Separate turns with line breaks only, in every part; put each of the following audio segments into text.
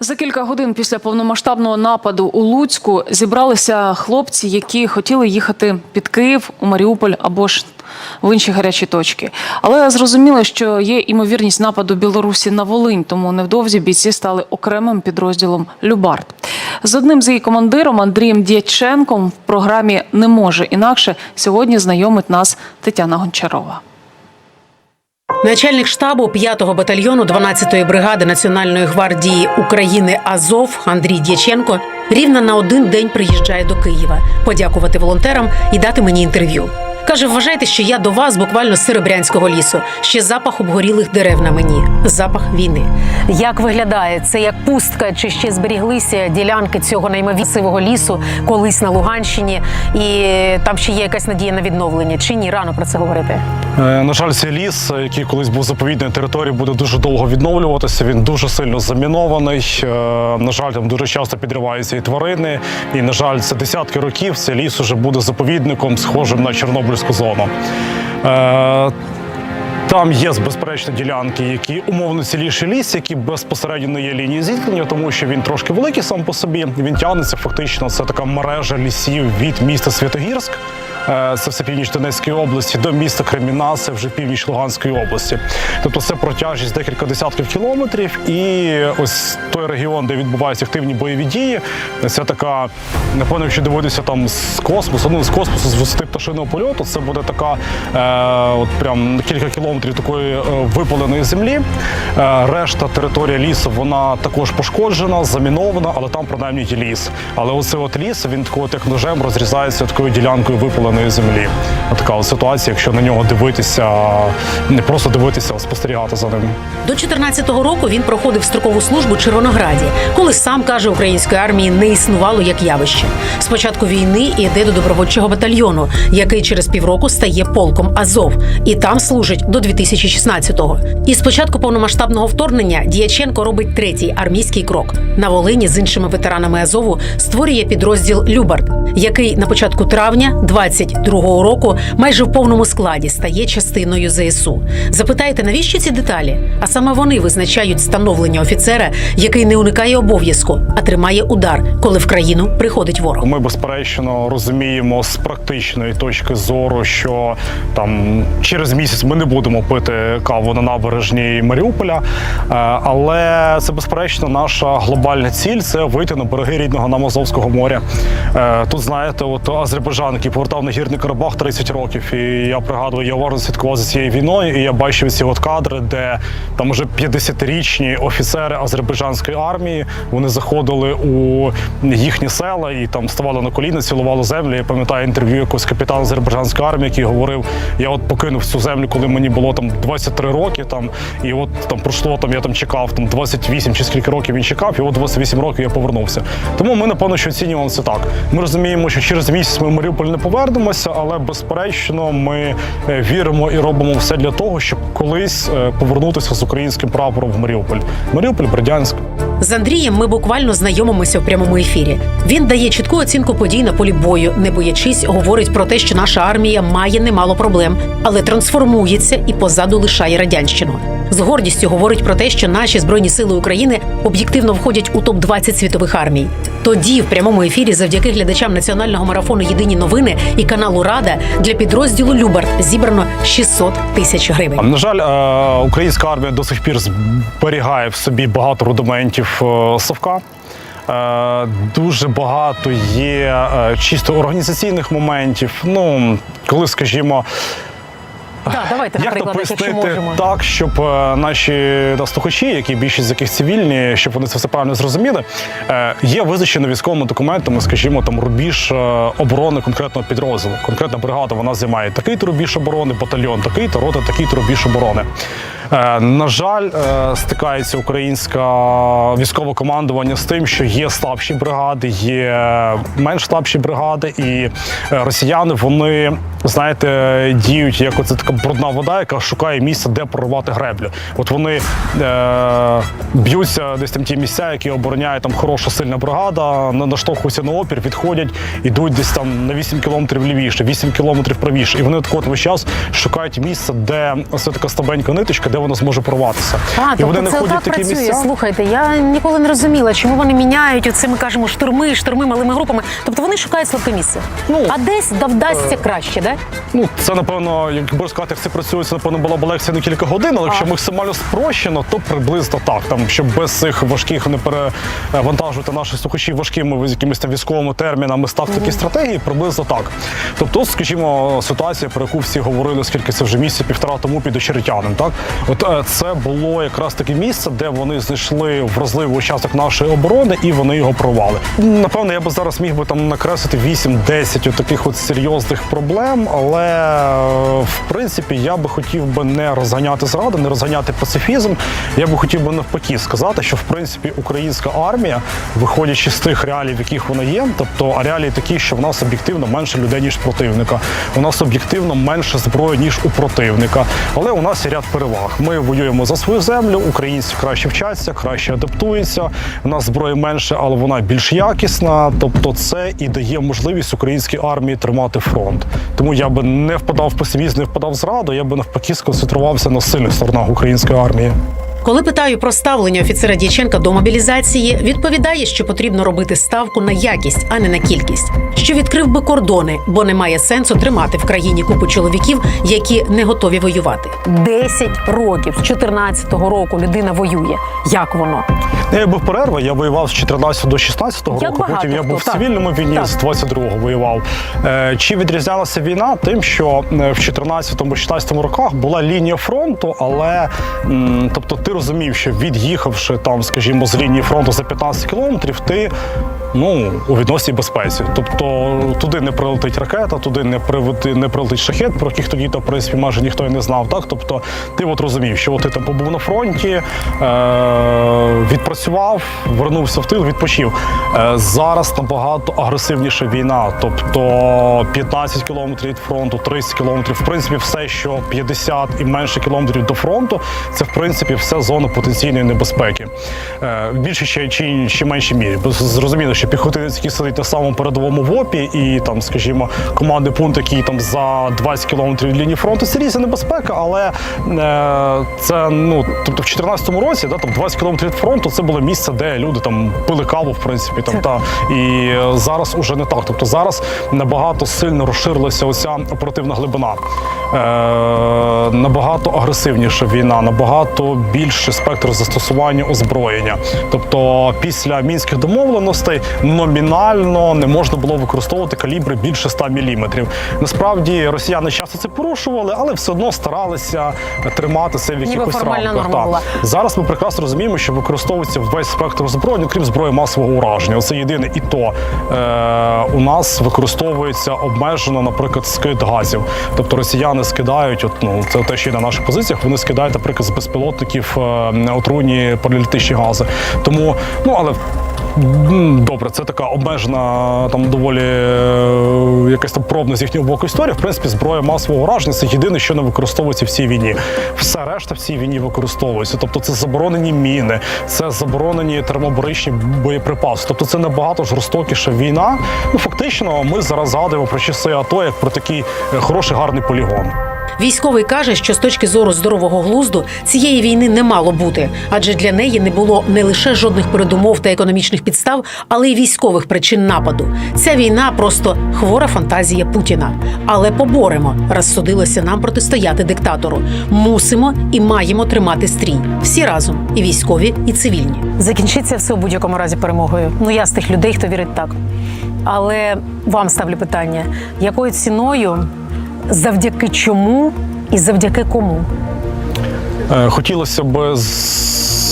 За кілька годин після повномасштабного нападу у Луцьку зібралися хлопці, які хотіли їхати під Київ, у Маріуполь або ж в інші гарячі точки. Але зрозуміло, що є імовірність нападу Білорусі на Волинь, тому невдовзі бійці стали окремим підрозділом Любард. З одним з її командиром Андрієм Дяченком в програмі не може інакше сьогодні знайомить нас Тетяна Гончарова.
Начальник штабу 5-го батальйону 12-ї бригади Національної гвардії України Азов Андрій Дяченко рівно на один день приїжджає до Києва подякувати волонтерам і дати мені інтерв'ю. Каже, вважайте, що я до вас буквально з Серебрянського лісу. Ще запах обгорілих дерев на мені, запах війни. Як виглядає це як пустка, чи ще зберіглися ділянки цього неймовірного лісу колись на Луганщині, і там ще є якась надія на відновлення? Чи ні? Рано про це говорити?
Е, На жаль, цей ліс, який колись був заповідною територією, буде дуже довго відновлюватися. Він дуже сильно замінований. Е, На жаль, там дуже часто підриваються і тварини. І на жаль, це десятки років. Цей ліс уже буде заповідником, схожим на Чорнобильську зону. Там є безперечно ділянки, які умовно ціліший ліс, які безпосередньо не є лінії зіткнення, тому що він трошки великий сам по собі. Він тягнеться фактично. Це така мережа лісів від міста Святогірськ. е, Це все північ Донецької області до міста Креміна, це вже північ Луганської області. Тобто це протяжність декілька десятків кілометрів. І ось той регіон, де відбуваються активні бойові дії, це така, напевно, якщо дивитися там з космосу, ну з космосу з висоти пташиного польоту, це буде така е, от прям кілька кілометрів такої е, випаленої землі. Е, решта територія лісу вона також пошкоджена, замінована, але там принаймні є ліс. Але оцей от ліс він такого як ножем розрізається такою ділянкою випаленої землі. Така ситуація, якщо на нього дивитися, не просто дивитися, а спостерігати за ним.
До 14-го року він проходив строкову службу Червонограді, коли сам каже, української армії не існувало як явище. З початку війни йде до добровольчого батальйону, який через півроку стає полком Азов, і там служить до 2016-го. І з початку повномасштабного вторгнення Діяченко робить третій армійський крок на Волині з іншими ветеранами Азову створює підрозділ Любард, який на початку травня 22-го року майже в повному складі стає частиною ЗСУ. Запитаєте, навіщо ці деталі? А саме вони визначають становлення офіцера, який не уникає обов'язку, а тримає удар, коли в країну приходить ворог.
Ми безперечно розуміємо з практичної точки зору, що там через місяць ми не будемо пити каву на набережній Маріуполя. Е, Але це безперечно наша глобальна ціль це вийти на береги рідного нам Азовського моря. Е, Тут знаєте, от Азербайджан, який повертав на гірний Карабах 30 років, і я пригадую, я уважно слідкував за цією війною, і я бачив ці от кадри, де там уже 50-річні офіцери азербайджанської армії вони заходили у їхні села і там ставали на коліна, цілували землю. Я пам'ятаю інтерв'ю якогось капітана азербайджанської армії, який говорив: я от покинув цю землю, коли мені було там 23 роки. Там і от там пройшло там. Я там чекав там 28 чи скільки років він чекав, і от 28 років я повернувся. Тому ми напевно що оцінювали це так. Ми розуміємо, що через місяць ми в Маріуполь не повернемося, але безперечно, ми е, віримо і робимо все для того, щоб колись е, повернутися з українським прапором в Маріуполь. Маріуполь, Бердянськ.
З Андрієм ми буквально знайомимося в прямому ефірі. Він дає чітку оцінку подій на полі бою, не боячись, говорить про те, що наша армія має немало проблем, але трансформується і позаду лишає радянщину. З гордістю говорить про те, що наші збройні сили України об'єктивно входять у топ 20 світових армій. Тоді, в прямому ефірі, завдяки глядачам національного марафону Єдині новини і каналу Рада для підрозділу Любард зібрано 600 тисяч гривень.
На жаль, е, українська армія до сих пір зберігає в собі багато рудиментів е, совка. Е, Дуже багато є чисто організаційних моментів. Ну, коли, скажімо,
Так, давайте
як то
прикладах, якщо
пояснити
можемо.
так, щоб е, наші наслухачі, які більшість з яких цивільні, щоб вони це все правильно зрозуміли, е, є визначено військовими документами, скажімо, там рубіж е, оборони конкретного підрозділу. Конкретна бригада вона займає такий-то рубіж оборони, батальйон такий-то, рота такий-то рубіж оборони. Е, На жаль, е, стикається українське військове командування з тим, що є слабші бригади, є менш слабші бригади, і е, росіяни вони знаєте діють як оце така брудна вода, яка шукає місце, де прорвати греблю. От вони е, б'ються десь там ті місця, які обороняє там хороша сильна бригада, на- наштовхуються на опір, відходять, ідуть десь там на 8 кілометрів лівіше, 8 кілометрів правіше. І вони так весь час шукають місце, де ось така слабенька ниточка, де воно зможе порватися.
А,
і вони
тобто це
знаходять
отак
такі
працює.
місця.
Слухайте, я ніколи не розуміла, чому вони міняють оце, ми кажемо, штурми, штурми малими групами. Тобто вони шукають слабке місце.
Ну,
а десь да вдасться краще, да?
Ну, це напевно, якби сказати, як це працює, це напевно була б лекція не кілька годин, але якщо максимально спрощено, то приблизно так. Там щоб без цих важких не перевантажувати наших слухачів важкими якимись там військовими термінами з тактики стратегії, приблизно так. Тобто, скажімо, ситуація, про яку всі говорили, скільки це вже місяця півтора тому під очеретянем. Так, от е, це було якраз таке місце, де вони знайшли вразливий участок нашої оборони і вони його провали. Напевно, я би зараз міг би там накреслити 8-10 от таких от серйозних проблем, але е, в принципі я би хотів би не розганяти зраду, не розганяти пацифізм. Я би хотів би навпаки сказати, що в принципі українська армія, виходячи з тих реалій, в яких вона є, тобто а реалії такі, що в нас об'єктивно менше людей ніж противника. У нас об'єктивно менше зброї ніж у противника. Але у нас є ряд переваг. Ми воюємо за свою землю. Українці краще вчаться, краще адаптуються. У нас зброї менше, але вона більш якісна. Тобто, це і дає можливість українській армії тримати фронт. Тому я би не впадав в песимізм, не впадав в зраду. Я би навпаки сконцентрувався на сильних сторонах української армії.
Коли питаю про ставлення офіцера Дяченка до мобілізації, відповідає, що потрібно робити ставку на якість, а не на кількість. Що відкрив би кордони, бо немає сенсу тримати в країні купу чоловіків, які не готові воювати. Десять років з 14-го року людина воює. Як воно?
Я був перерва, я воював з 14 до 16 року.
багато
Потім я
хто,
був в
так.
цивільному війні
Так.
з 22-го воював. Е, Чи відрізнялася війна тим, що е, в 14-16 роках була лінія фронту, але тобто ти розумів, що від'їхавши там, скажімо, з лінії фронту за 15 кілометрів, ти ну у відносній безпеці. Тобто туди не прилетить ракета, туди не прилетить, не прилетить шахет, про яких тоді то в принципі майже ніхто і не знав. Так, тобто ти от розумів, що от ти там побув на фронті, е, відпрацював, вернувся в тил, відпочив. Е, зараз набагато агресивніша війна. Тобто 15 кілометрів від фронту, 30 кілометрів, в принципі, все, що 50 і менше кілометрів до фронту, це в принципі все зона потенційної небезпеки. Е, більше ще чи ще меншій мірі. Зрозуміло, що піхотинець, який сидить на самому передовому ВОПі, і там, скажімо, командний пункт, який там за 20 кілометрів від лінії фронту, це різна небезпека, але е, це ну тобто в 2014 році, да, там 20 кілометрів від фронту, це було місце, де люди там пили каву, в принципі, там та і е, зараз уже не так. Тобто зараз набагато сильно розширилася оця оперативна глибина. Е, набагато агресивніша війна, набагато більший спектр застосування озброєння. Тобто, після мінських домовленостей номінально не можна було використовувати калібри більше 100 мм. Насправді росіяни часто це порушували, але все одно старалися тримати це в якихось рамках. так. Зараз ми прекрасно розуміємо, що використовується весь спектр озброєння, крім зброї масового ураження. Це єдине і то е, у нас використовується обмежено, наприклад, скид газів. Тобто росіяни скидають, от ну це те, що є на наших позиціях. Вони скидають, наприклад, з безпілотників е, отруйні паралітичні гази. Тому ну але. Добре, це така обмежена там доволі е, якась там пробна з їхнього боку історія. В принципі, зброя масового ураження це єдине, що не використовується в цій війні. Все решта в цій війні використовується. Тобто, це заборонені міни, це заборонені термобаричні боєприпаси. Тобто, це набагато жорстокіша війна. Ну фактично, ми зараз згадуємо про часи АТО як про такий е, хороший гарний полігон.
Військовий каже, що з точки зору здорового глузду цієї війни не мало бути, адже для неї не було не лише жодних передумов та економічних підстав, але й військових причин нападу. Ця війна просто хвора фантазія Путіна. Але поборемо, раз судилося нам протистояти диктатору. Мусимо і маємо тримати стрій всі разом, і військові, і цивільні. Закінчиться все у будь-якому разі перемогою. Ну я з тих людей, хто вірить так. Але вам ставлю питання: якою ціною? Завдяки чому і завдяки кому?
Е, Хотілося б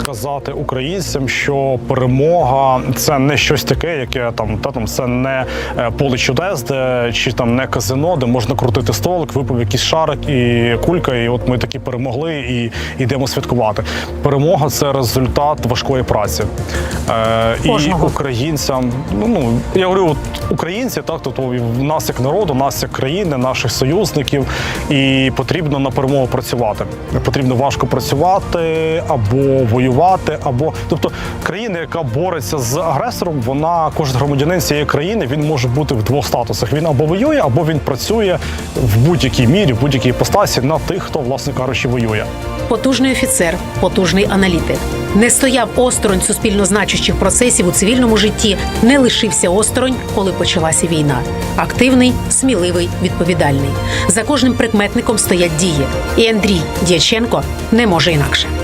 сказати українцям, що перемога це не щось таке, яке там та там це не е, поле чудес, де чи там не казино, де можна крутити столик, випав якийсь шарик і кулька, і от ми такі перемогли і йдемо святкувати. Перемога це результат важкої праці. Е, і українцям, ну, ну я говорю, от українці, так тобто в нас як народу, нас як країни, наших союзників, і потрібно на перемогу працювати. Потрібно важко працювати або воювати воювати, або тобто країна, яка бореться з агресором, вона кожен громадянин цієї країни він може бути в двох статусах. Він або воює, або він працює в будь-якій мірі, в будь-якій постасі на тих, хто власне кажучи, воює.
Потужний офіцер, потужний аналітик. Не стояв осторонь суспільно значущих процесів у цивільному житті, не лишився осторонь, коли почалася війна. Активний, сміливий, відповідальний. За кожним прикметником стоять дії. І Андрій Дяченко не може інакше.